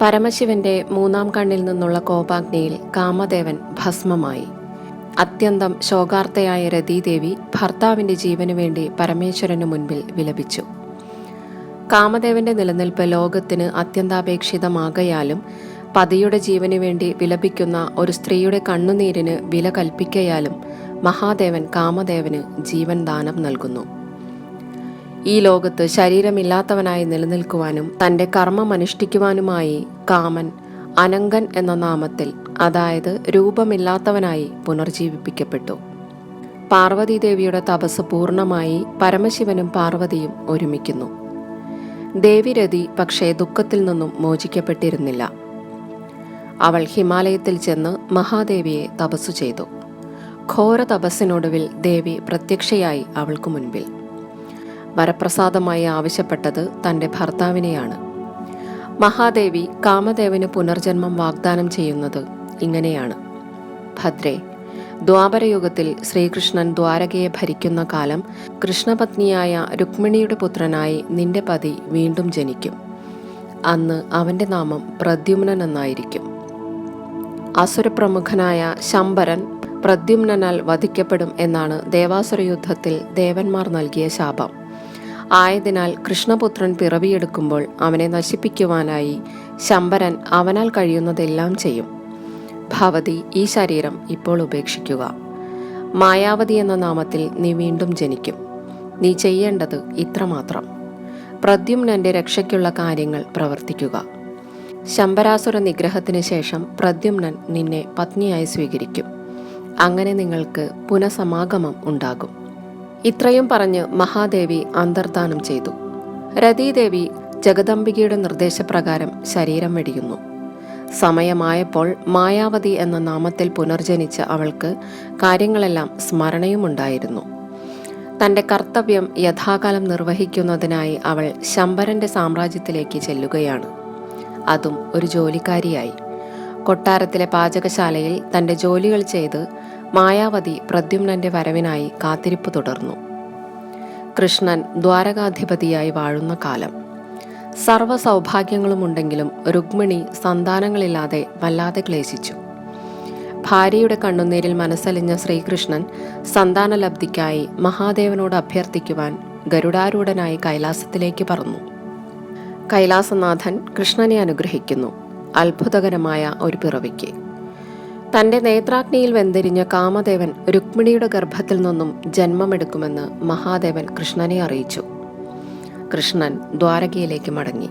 പരമശിവന്റെ മൂന്നാം കണ്ണിൽ നിന്നുള്ള കോപാഗ്നിയിൽ കാമദേവൻ ഭസ്മമായി. അത്യന്തം ശോകാർത്തയായ രതീദേവി ഭർത്താവിന്റെ ജീവനു വേണ്ടി പരമേശ്വരനു മുൻപിൽ വിലപിച്ചു. കാമദേവന്റെ നിലനിൽപ്പ് ലോകത്തിന് അത്യന്താപേക്ഷിതമാകയാലും പതിയുടെ ജീവനു വേണ്ടി വിലപിക്കുന്ന ഒരു സ്ത്രീയുടെ കണ്ണുനീരിന് വില കൽപ്പിക്കയാലും മഹാദേവൻ കാമദേവന് ജീവൻ ദാനം നൽകുന്നു. ഈ ലോകത്ത് ശരീരമില്ലാത്തവനായി നിലനിൽക്കുവാനും തന്റെ കർമ്മം അനുഷ്ഠിക്കുവാനുമായി കാമൻ അനങ്കൻ എന്ന നാമത്തിൽ അതായത് രൂപമില്ലാത്തവനായി പുനർജീവിപ്പിക്കപ്പെട്ടു. പാർവതീദേവിയുടെ തപസ് പൂർണമായി പരമശിവനും പാർവതിയും ഒരുമിക്കുന്നു. ദേവിരതി പക്ഷേ ദുഃഖത്തിൽ നിന്നും മോചിക്കപ്പെട്ടിരുന്നില്ല. അവൾ ഹിമാലയത്തിൽ ചെന്ന് മഹാദേവിയെ തപസ്സു ചെയ്തു. ഘോര തപസ്സിനൊടുവിൽ ദേവി പ്രത്യക്ഷയായി അവൾക്കു മുൻപിൽ. വരപ്രസാദമായി ആവശ്യപ്പെട്ടത് തന്റെ ഭർത്താവിനെയാണ്. മഹാദേവി കാമദേവന് പുനർജന്മം വാഗ്ദാനം ചെയ്യുന്നത് ഇങ്ങനെയാണ്. ഭദ്രേ ദ്വാപരയുഗത്തിൽ ശ്രീകൃഷ്ണൻ ദ്വാരകയെ ഭരിക്കുന്ന കാലം കൃഷ്ണപത്നിയായ രുക്മിണിയുടെ പുത്രനായി നിന്റെ പതി വീണ്ടും ജനിക്കും. അന്ന് അവന്റെ നാമം പ്രദ്യുമ്നൻ എന്നായിരിക്കും. അസുരപ്രമുഖനായ ശമ്പരൻ പ്രദ്യുമ്നാൽ വധിക്കപ്പെടും എന്നാണ് ദേവാസുര യുദ്ധത്തിൽ ദേവന്മാർ നൽകിയ ശാപം. ആയതിനാൽ കൃഷ്ണപുത്രൻ പിറവിയെടുക്കുമ്പോൾ അവനെ നശിപ്പിക്കുവാനായി ശമ്പരൻ അവനാൽ കഴിയുന്നതെല്ലാം ചെയ്യും. ഭവതി ഈ ശരീരം ഇപ്പോൾ ഉപേക്ഷിക്കുക. മായാവതി എന്ന നാമത്തിൽ നീ വീണ്ടും ജനിക്കും. നീ ചെയ്യേണ്ടത് ഇത്രമാത്രം. പ്രദ്യുമ്നന്റെ രക്ഷയ്ക്കുള്ള കാര്യങ്ങൾ പ്രവർത്തിക്കുക. ശമ്പരാസുര നിഗ്രഹത്തിന് ശേഷം പ്രദ്യുമ്നൻ നിന്നെ പത്നിയായി സ്വീകരിക്കും. അങ്ങനെ നിങ്ങൾക്ക് പുനഃസമാഗമം ഉണ്ടാകും. ഇത്രയും പറഞ്ഞ് മഹാദേവി അന്തർദാനം ചെയ്തു. രതീദേവി ജഗദംബികയുടെ നിർദ്ദേശപ്രകാരം ശരീരം വെടിയുന്നു. സമയമായപ്പോൾ മായാവതി എന്ന നാമത്തിൽ പുനർജനിച്ച അവൾക്ക് കാര്യങ്ങളെല്ലാം സ്മരണയുമുണ്ടായിരുന്നു. തന്റെ കർത്തവ്യം യഥാകാലം നിർവഹിക്കുന്നതിനായി അവൾ ശമ്പരന്റെ സാമ്രാജ്യത്തിലേക്ക് ചെല്ലുകയാണ്. അതും ഒരു ജോലിക്കാരിയായി. കൊട്ടാരത്തിലെ പാചകശാലയിൽ തന്റെ ജോലികൾ ചെയ്ത് മായാവതി പ്രദ്യുമ്നന്റെ വരവിനായി കാത്തിരിപ്പ് തുടർന്നു. കൃഷ്ണൻ ദ്വാരകാധിപതിയായി വാഴുന്ന കാലം. സർവ സൗഭാഗ്യങ്ങളുമുണ്ടെങ്കിലും രുക്മിണി സന്താനങ്ങളില്ലാതെ വല്ലാതെ ക്ലേശിച്ചു. ഭാര്യയുടെ കണ്ണുനീരിൽ മനസ്സലിഞ്ഞ ശ്രീകൃഷ്ണൻ സന്താനലബ്ധിക്കായി മഹാദേവനോട് അഭ്യർത്ഥിക്കുവാൻ ഗരുഡാരൂഢനായി കൈലാസത്തിലേക്ക് പറന്നു. കൈലാസനാഥൻ കൃഷ്ണനെ അനുഗ്രഹിക്കുന്നു. അത്ഭുതകരമായ ഒരു പിറവിക്ക്. തന്റെ നേത്രാഗ്നിയിൽ വെന്തിരിഞ്ഞ കാമദേവൻ രുക്മിണിയുടെ ഗർഭത്തിൽ നിന്നും ജന്മമെടുക്കുമെന്ന് മഹാദേവൻ കൃഷ്ണനെ അറിയിച്ചു. കൃഷ്ണൻ ദ്വാരകയിലേക്ക് മടങ്ങി.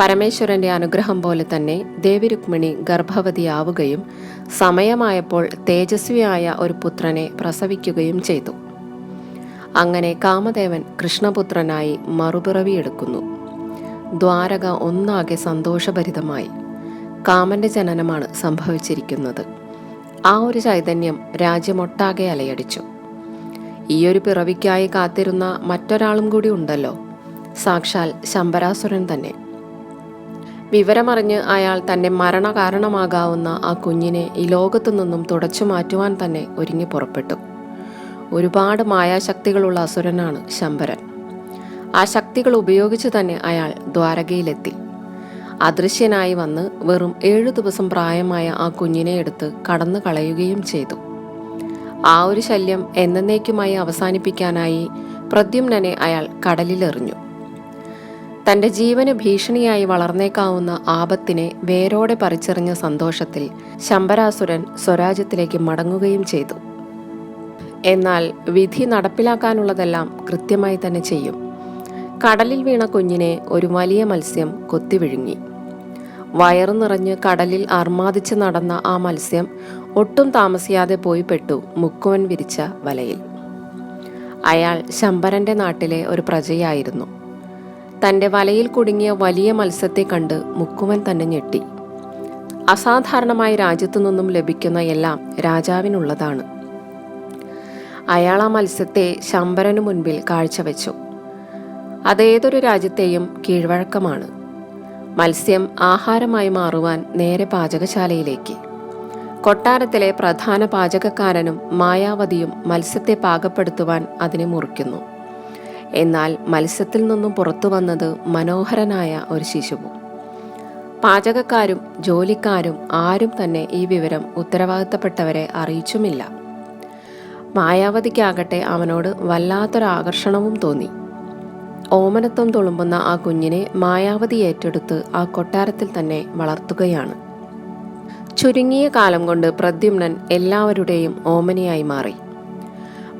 പരമേശ്വരന്റെ അനുഗ്രഹം പോലെ തന്നെ ദേവി രുക്മിണി ഗർഭവതിയാവുകയും സമയമായപ്പോൾ തേജസ്വിയായ ഒരു പുത്രനെ പ്രസവിക്കുകയും ചെയ്തു. അങ്ങനെ കാമദേവൻ കൃഷ്ണപുത്രനായി മറുപിറവിയെടുക്കുന്നു. ദ്വാരക ഒന്നാകെ സന്തോഷഭരിതമായി. കാമന്റെ ജനനമാണ് സംഭവിച്ചിരിക്കുന്നത്. ആ ഒരു ചൈതന്യം രാജ്യമൊട്ടാകെ അലയടിച്ചു. ഈയൊരു പിറവിക്കായി കാത്തിരുന്ന മറ്റൊരാളും കൂടി ഉണ്ടല്ലോ. സാക്ഷാൽ ശമ്പരാസുരൻ തന്നെ. വിവരമറിഞ്ഞ് അയാൾ തന്റെ മരണ കാരണമാകാവുന്ന ആ കുഞ്ഞിനെ ഈ ലോകത്തു നിന്നും തുടച്ചു മാറ്റുവാൻ തന്നെ ഒരുങ്ങി പുറപ്പെട്ടു. ഒരുപാട് മായാശക്തികളുള്ള അസുരനാണ് ശമ്പരൻ ആ ശക്തികൾ ഉപയോഗിച്ച് തന്നെ അയാൾ ദ്വാരകയിലെത്തി. അദൃശ്യനായി വന്ന് വെറും ഏഴു ദിവസം പ്രായമായ ആ കുഞ്ഞിനെ എടുത്ത് കടന്നു കളയുകയും ചെയ്തു. ആ ഒരു ശല്യം എന്നേക്കുമായി അവസാനിപ്പിക്കാനായി പ്രദ്യുമ്നനെ അയാൾ കടലിലെറിഞ്ഞു. തന്റെ ജീവന് ഭീഷണിയായി വളർന്നേക്കാവുന്ന ആപത്തിനെ വേരോടെ പറിച്ചെറിഞ്ഞ സന്തോഷത്തിൽ ശമ്പരാസുരൻ സ്വരാജ്യത്തിലേക്ക് മടങ്ങുകയും ചെയ്തു. എന്നാൽ വിധി നടപ്പിലാക്കാനുള്ളതെല്ലാം കൃത്യമായി തന്നെ ചെയ്യും. കടലിൽ വീണ കുഞ്ഞിനെ ഒരു വലിയ മത്സ്യം കൊത്തിവിഴുങ്ങി വയറു നിറഞ്ഞ് കടലിൽ അർമാദിച്ച് നടന്ന ആ മത്സ്യം ഒട്ടും താമസിയാതെ പോയി പെട്ടു മുക്കുവൻ വിരിച്ച വലയിൽ. അയാൾ ശമ്പരന്റെ നാട്ടിലെ ഒരു പ്രജയായിരുന്നു. തന്റെ വലയിൽ കുടുങ്ങിയ വലിയ മത്സ്യത്തെ കണ്ട് മുക്കുവൻ തന്നെ ഞെട്ടി. അസാധാരണമായി രാജ്യത്തു നിന്നും ലഭിക്കുന്ന എല്ലാം രാജാവിനുള്ളതാണ്. അയാൾ ആ മത്സ്യത്തെ ശമ്പരനു മുൻപിൽ കാഴ്ചവെച്ചു. അതേതൊരു രാജ്യത്തെയും കീഴ്വഴക്കമാണ്. മത്സ്യം ആഹാരമായി മാറുവാൻ നേരെ പാചകശാലയിലേക്ക്. കൊട്ടാരത്തിലെ പ്രധാന പാചകക്കാരനും മായാവതിയും മത്സ്യത്തെ പാകപ്പെടുത്തുവാൻ അതിനെ മുറിക്കുന്നു. എന്നാൽ മത്സ്യത്തിൽ നിന്നും പുറത്തു വന്നത് മനോഹരനായ ഒരു ശിശുവും. പാചകക്കാരും ജോലിക്കാരും ആരും തന്നെ ഈ വിവരം ഉത്തരവാദിത്തപ്പെട്ടവരെ അറിയിച്ചുമില്ല. മായാവതിക്കാകട്ടെ അവനോട് വല്ലാത്തൊരാകർഷണവും തോന്നി. ഓമനത്വം തുളുമ്പുന്ന ആ കുഞ്ഞിനെ മായാവതി ഏറ്റെടുത്ത് ആ കൊട്ടാരത്തിൽ തന്നെ വളർത്തുകയാണ്. ചുരുങ്ങിയ കാലം കൊണ്ട് പ്രദ്യുമ്നൻ എല്ലാവരുടെയും ഓമനയായി മാറി.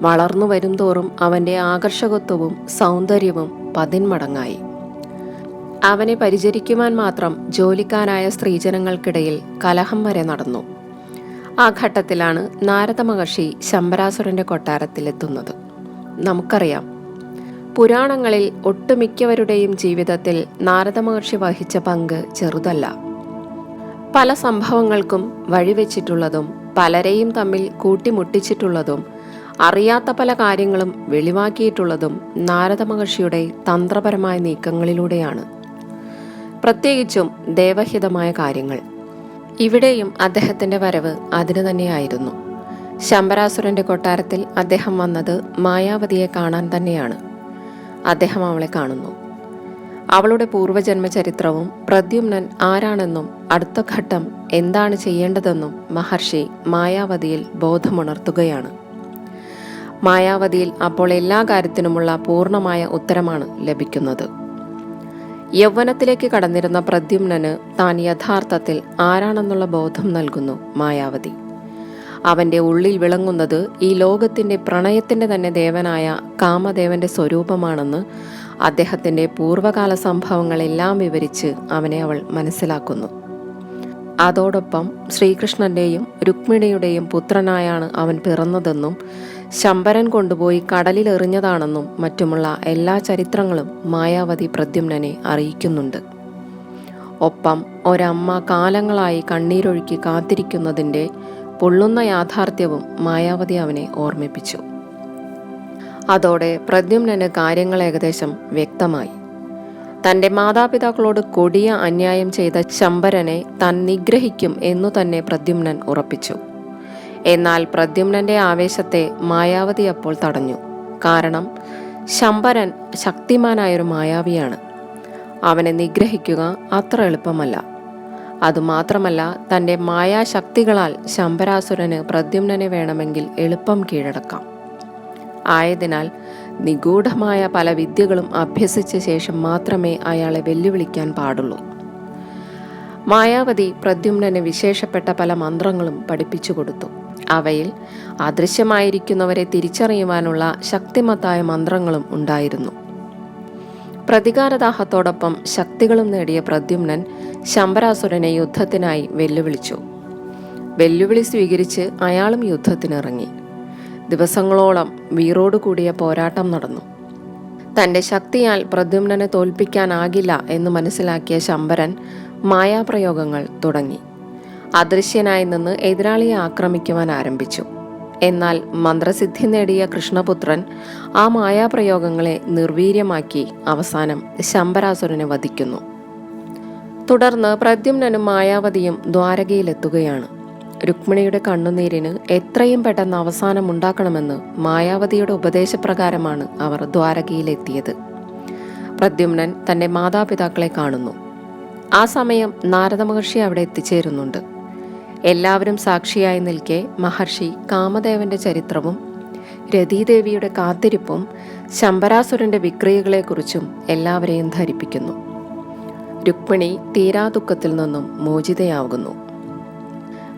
വളർന്നു വരുംതോറും അവന്റെ ആകർഷകത്വവും സൗന്ദര്യവും പതിന്മടങ്ങായി. അവനെ പരിചരിക്കുവാൻ മാത്രം ജോലിക്കാരായ സ്ത്രീജനങ്ങൾക്കിടയിൽ കലഹം വരെ നടന്നു. ആ ഘട്ടത്തിലാണ് നാരദ മഹർഷി ശമ്പരാസുരന്റെ കൊട്ടാരത്തിലെത്തുന്നത്. നമുക്കറിയാം പുരാണങ്ങളിൽ ഒട്ടുമിക്കവരുടെയും ജീവിതത്തിൽ നാരദ മഹർഷി വഹിച്ച പങ്ക് ചെറുതല്ല. പല സംഭവങ്ങൾക്കും വഴിവെച്ചിട്ടുള്ളതും പലരെയും തമ്മിൽ കൂട്ടിമുട്ടിച്ചിട്ടുള്ളതും അറിയാത്ത പല കാര്യങ്ങളും വെളിവാക്കിയിട്ടുള്ളതും നാരദ മഹർഷിയുടെ തന്ത്രപരമായ നീക്കങ്ങളിലൂടെയാണ്. പ്രത്യേകിച്ചും ദേവഹിതമായ കാര്യങ്ങൾ. ഇവിടെയും അദ്ദേഹത്തിന്റെ വരവ് അതിനു തന്നെയായിരുന്നു. ശമ്പരാസുരന്റെ കൊട്ടാരത്തിൽ അദ്ദേഹം വന്നത് മായാവതിയെ കാണാൻ തന്നെയാണ്. അദ്ദേഹം അവളെ കാണുന്നു. അവളുടെ പൂർവജന്മ ചരിത്രവും പ്രദ്യുമ്നൻ ആരാണെന്നും അടുത്ത ഘട്ടം എന്താണ് ചെയ്യേണ്ടതെന്നും മഹർഷി മായാവതിയിൽ ബോധമുണർത്തുകയാണ്. മായാവതിയിൽ അപ്പോൾ എല്ലാ കാര്യത്തിനുമുള്ള പൂർണമായ ഉത്തരമാണ് ലഭിക്കുന്നത്. യൗവനത്തിലേക്ക് കടന്നിരുന്ന പ്രദ്യുമ്നന് താൻ യഥാർത്ഥത്തിൽ ആരാണെന്നുള്ള ബോധം നൽകുന്നു മായാവതി. അവന്റെ ഉള്ളിൽ വിളങ്ങുന്നത് ഈ ലോകത്തിന്റെ പ്രണയത്തിന്റെ തന്നെ ദേവനായ കാമദേവന്റെ സ്വരൂപമാണെന്ന് അദ്ദേഹത്തിന്റെ പൂർവകാല സംഭവങ്ങളെല്ലാം വിവരിച്ച് അവനെ അവൾ മനസ്സിലാക്കുന്നു. അതോടൊപ്പം ശ്രീകൃഷ്ണന്റെയും രുക്മിണിയുടെയും പുത്രനായാണ് അവൻ പിറന്നതെന്നും ശമ്പരൻ കൊണ്ടുപോയി കടലിൽ എറിഞ്ഞതാണെന്നും മറ്റുമുള്ള എല്ലാ ചരിത്രങ്ങളും മായാവതി പ്രദ്യുമ്നനെ അറിയിക്കുന്നുണ്ട്. ഒപ്പം ഒരമ്മ കാലങ്ങളായി കണ്ണീരൊഴുക്കി കാത്തിരിക്കുന്നതിന്റെ പൊള്ളുന്ന യാഥാർത്ഥ്യവും മായാവതി അവനെ ഓർമ്മിപ്പിച്ചു. അതോടെ പ്രദ്യുമ്നന് കാര്യങ്ങൾ ഏകദേശം വ്യക്തമായി. തന്റെ മാതാപിതാക്കളോട് കൊടിയ അന്യായം ചെയ്ത ശമ്പരനെ താൻ നിഗ്രഹിക്കും എന്നു തന്നെ പ്രദ്യുമ്നൻ ഉറപ്പിച്ചു. എന്നാൽ പ്രദ്യുമ്നന്റെ ആവേശത്തെ മായാവതി അപ്പോൾ തടഞ്ഞു. കാരണം ശമ്പരൻ ശക്തിമാനായൊരു മായാവിയാണ്. അവനെ നിഗ്രഹിക്കുക അത്ര എളുപ്പമല്ല. അതുമാത്രമല്ല തന്റെ മായാശക്തികളാൽ ശംബരാസുരന് പ്രദ്യുമ്നനെ വേണമെങ്കിൽ എളുപ്പം കീഴടക്കാം. ആയതിനാൽ നിഗൂഢമായ പല വിദ്യകളും അഭ്യസിച്ച ശേഷം മാത്രമേ അയാളെ വെല്ലുവിളിക്കാൻ പാടുള്ളൂ. മായാവതി പ്രദ്യുമ്നന് വിശേഷപ്പെട്ട പല മന്ത്രങ്ങളും പഠിപ്പിച്ചു കൊടുത്തു. അവയിൽ അദൃശ്യമായിരിക്കുന്നവരെ തിരിച്ചറിയുവാനുള്ള ശക്തിമത്തായ മന്ത്രങ്ങളും ഉണ്ടായിരുന്നു. പ്രതികാരദാഹത്തോടൊപ്പം ശക്തികളും നേടിയ പ്രദ്യുമ്നൻ ശമ്പരാസുരനെ യുദ്ധത്തിനായി വെല്ലുവിളിച്ചു. വെല്ലുവിളി സ്വീകരിച്ച് അയാളും യുദ്ധത്തിനിറങ്ങി. ദിവസങ്ങളോളം വീറോടു കൂടിയ പോരാട്ടം നടന്നു. തന്റെ ശക്തിയാൽ പ്രദ്യുമ്നനെ തോൽപ്പിക്കാനാകില്ല എന്ന് മനസ്സിലാക്കിയ ശമ്പരൻ മായാപ്രയോഗങ്ങൾ തുടങ്ങി. അദൃശ്യനായി നിന്ന് എതിരാളിയെ ആക്രമിക്കുവാൻ ആരംഭിച്ചു. എന്നാൽ മന്ത്രസിദ്ധി നേടിയ കൃഷ്ണപുത്രൻ ആ മായാപ്രയോഗങ്ങളെ നിർവീര്യമാക്കി അവസാനം ശമ്പരാസുരനെ വധിക്കുന്നു. തുടർന്ന് പ്രദ്യുമ്നനും മായാവതിയും ദ്വാരകയിലെത്തുകയാണ്. രുക്മിണിയുടെ കണ്ണുനീരിന് എത്രയും പെട്ടെന്ന് അവസാനം ഉണ്ടാക്കണമെന്ന് മായാവതിയുടെ ഉപദേശപ്രകാരമാണ് അവർ ദ്വാരകയിലെത്തിയത്. പ്രദ്യുമ്നൻ തന്റെ മാതാപിതാക്കളെ കാണുന്നു. ആ സമയം നാരദ മഹർഷി അവിടെ എത്തിച്ചേരുന്നുണ്ട്. എല്ലാവരും സാക്ഷിയായി നിൽക്കെ മഹർഷി കാമദേവന്റെ ചരിത്രവും രതീദേവിയുടെ കാത്തിരിപ്പും ശമ്പരാസുരന്റെ വിക്രിയകളെക്കുറിച്ചും എല്ലാവരെയും ധരിപ്പിക്കുന്നു. രുക്മിണി തീരാദുഃഖത്തിൽ നിന്നും മോചിതയാകുന്നു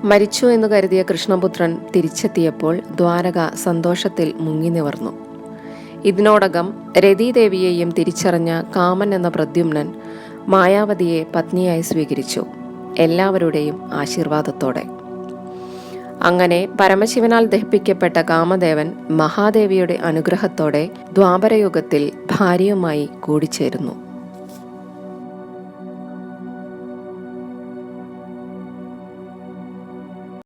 മരിച്ചു എന്ന് കരുതിയ കൃഷ്ണപുത്രൻ തിരിച്ചെത്തിയപ്പോൾ ദ്വാരക സന്തോഷത്തിൽ മുങ്ങി നിവർന്നു. ഇതിനോടകം രതീദേവിയെയും തിരിച്ചറിഞ്ഞ കാമൻ എന്ന പ്രദ്യുമ്നൻ മായാവതിയെ പത്നിയായി സ്വീകരിച്ചു. എല്ലാവരുടെയും ആശീർവാദത്തോടെ. അങ്ങനെ പരമശിവനാൽ ദഹിപ്പിക്കപ്പെട്ട കാമദേവൻ മഹാദേവിയുടെ അനുഗ്രഹത്തോടെ ദ്വാപരയുഗത്തിൽ ഭാര്യയുമായി കൂടിച്ചേരുന്നു.